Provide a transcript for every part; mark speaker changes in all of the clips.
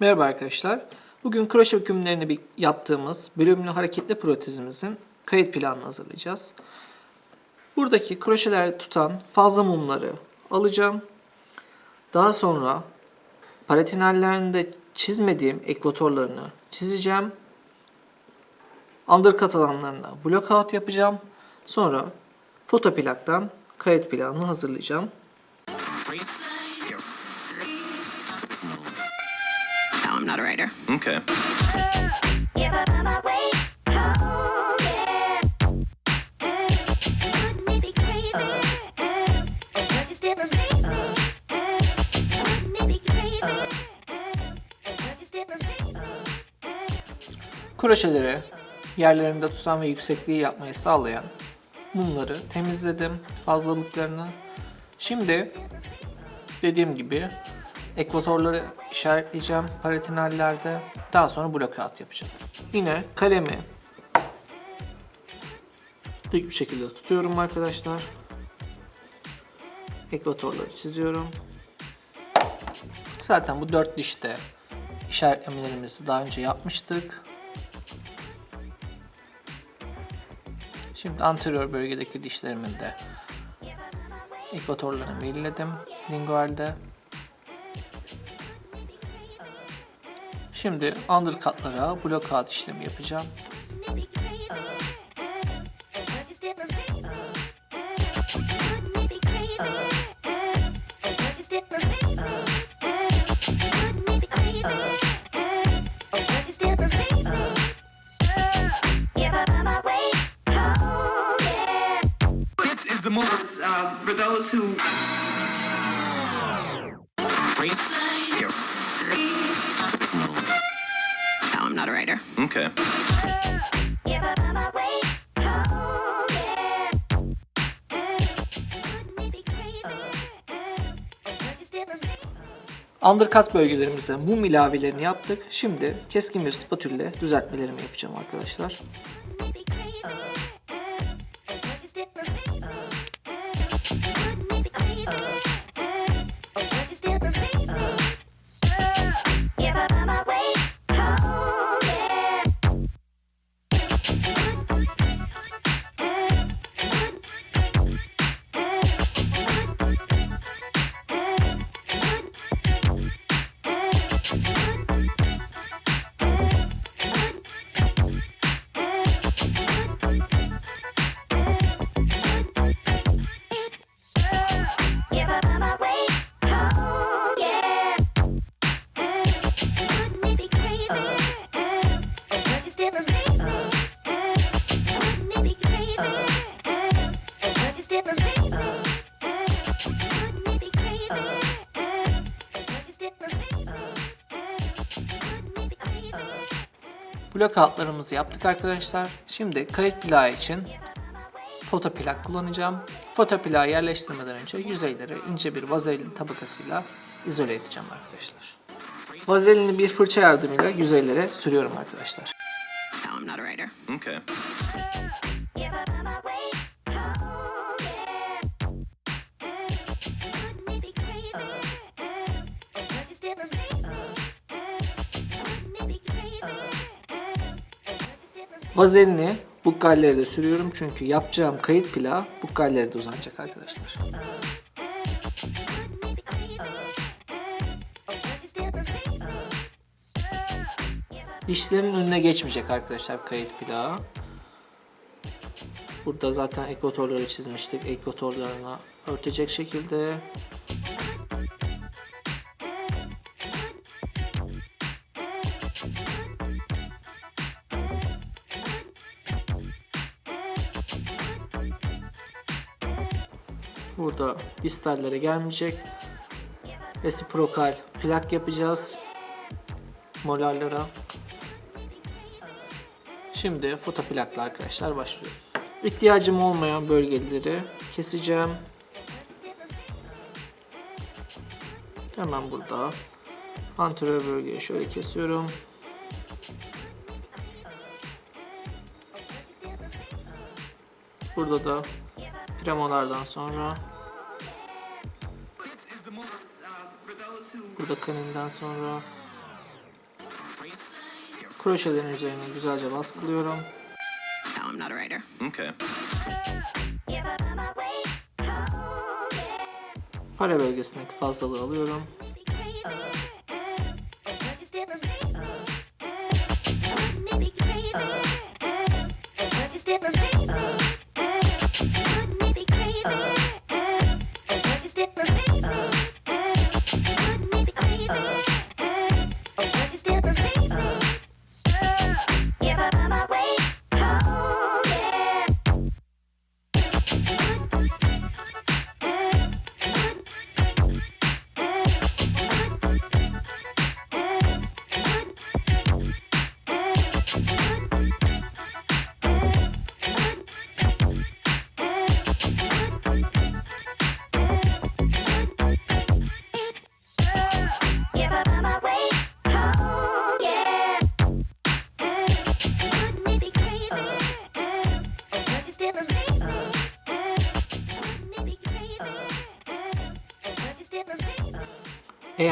Speaker 1: Merhaba arkadaşlar. Bugün kroşe hükümlerini yaptığımız bölümlü hareketli protezimizin kayıt planını hazırlayacağız. Buradaki kroşeler tutan fazla mumları alacağım. Daha sonra paratinallerinde çizmediğim ekvatorlarını çizeceğim. Undercut alanlarına blokout yapacağım. Sonra fotoplaktan kayıt planını hazırlayacağım.
Speaker 2: Me. Hey.
Speaker 1: Kroşeleri yerlerinde tutan ve yüksekliği yapmayı sağlayan mumları temizledim fazlalıklarını. Şimdi dediğim gibi ekvatorları işaretleyeceğim paratinallerde. Daha sonra blokout yapacağım. Yine kalemi dik bir şekilde tutuyorum arkadaşlar. Ekvatorları çiziyorum. Zaten bu dört dişte işaretlemelerimizi daha önce yapmıştık. Şimdi anterior bölgedeki dişlerimin de ekvatorlarını belirledim lingualde. Şimdi undercutlara blokout işlemi yapacağım.
Speaker 2: Me.
Speaker 1: Undercut bölgelerimize mum ilavelerini yaptık. Şimdi keskin bir spatülle düzeltmelerimi yapacağım arkadaşlar.
Speaker 2: Crazy?
Speaker 1: Blokoutlarımızı yaptık arkadaşlar. Şimdi kayıt plağı için fotoplak kullanacağım. Fotoplağı yerleştirmeden önce yüzeyleri ince bir vazelin tabakasıyla izole edeceğim arkadaşlar. Vazelini bir fırça yardımıyla yüzeylere sürüyorum arkadaşlar.
Speaker 3: No, I'm not a writer.
Speaker 4: Okay.
Speaker 1: Vazelini bukkallere de sürüyorum çünkü yapacağım kayıt plağı bukkallere de uzanacak arkadaşlar. Dişlerin önüne geçmeyecek arkadaşlar kayıt plağı. Burada zaten ekvatorları çizmiştik. Ekvatorlarına örtecek şekilde. Burada distallere gelmeyecek. Resiprokal plak yapacağız. Molarlara. Şimdi fotoplakla arkadaşlar başlıyor. İhtiyacım olmayan bölgeleri keseceğim. Hemen burada. Anterior bölgeyi şöyle kesiyorum. Burada da premolardan sonra Burada sonra kroşelerin üzerine güzelce baskılıyorum.
Speaker 3: No, I'm not a writer.
Speaker 4: Okay.
Speaker 1: Para bölgesindeki fazlalığı alıyorum.
Speaker 2: Uh. Uh.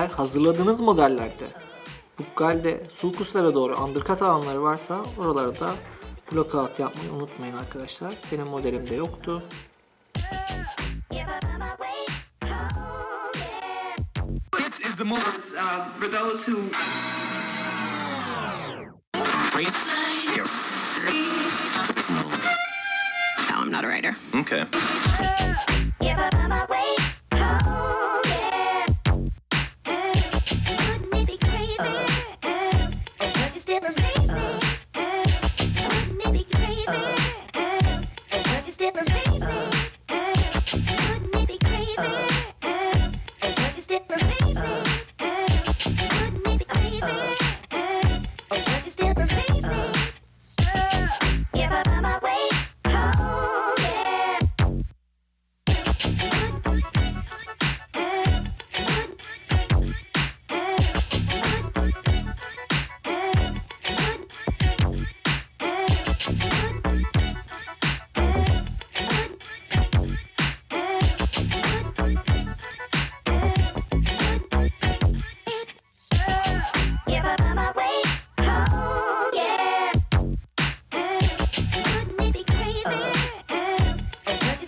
Speaker 1: Eğer hazırladığınız modellerde Bukgal'de sulkuslara doğru undercut alanları varsa oralarda blockout yapmayı unutmayın arkadaşlar. Benim modelimde yoktu.
Speaker 3: I'm not a writer.
Speaker 4: Okay.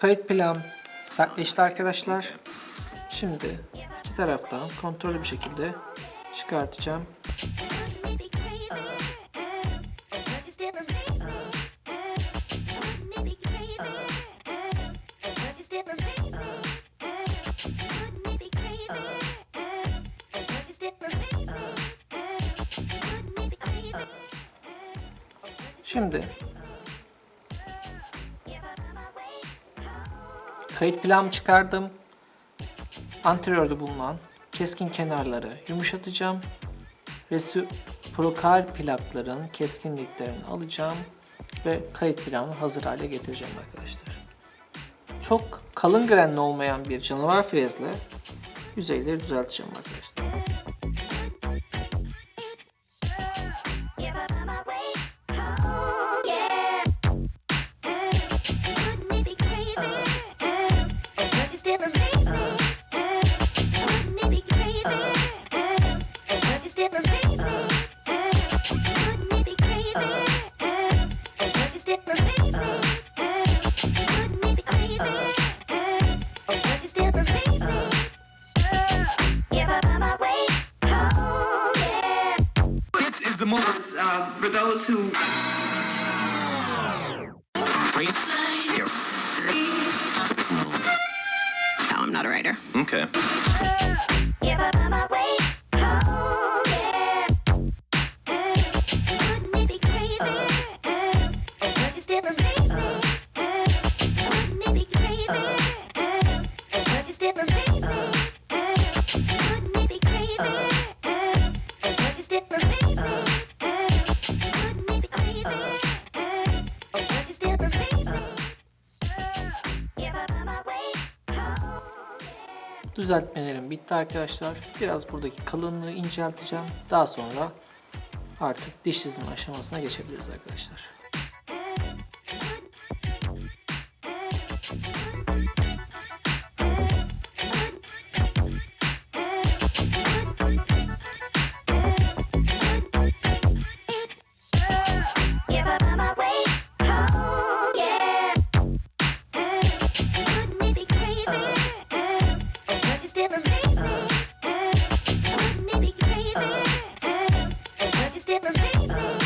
Speaker 1: Kayıt plan sertleşti arkadaşlar. Şimdi iki taraftan kontrollü bir şekilde çıkartacağım. Şimdi Kayıt planımı çıkardım. Anteriorda bulunan keskin kenarları yumuşatacağım. Resiprokal plakların keskinliklerini alacağım ve kayıt planını hazır hale getireceğim arkadaşlar. Çok kalın grenli olmayan bir canavar frezle yüzeyleri düzelteceğim arkadaşlar.
Speaker 5: for those who.
Speaker 3: I'm not a writer.
Speaker 4: Okay.
Speaker 1: Düzeltmelerim bitti arkadaşlar. Biraz buradaki kalınlığı incelteceğim. Daha sonra artık diş çizimi aşamasına geçebiliriz arkadaşlar.
Speaker 2: it remains me.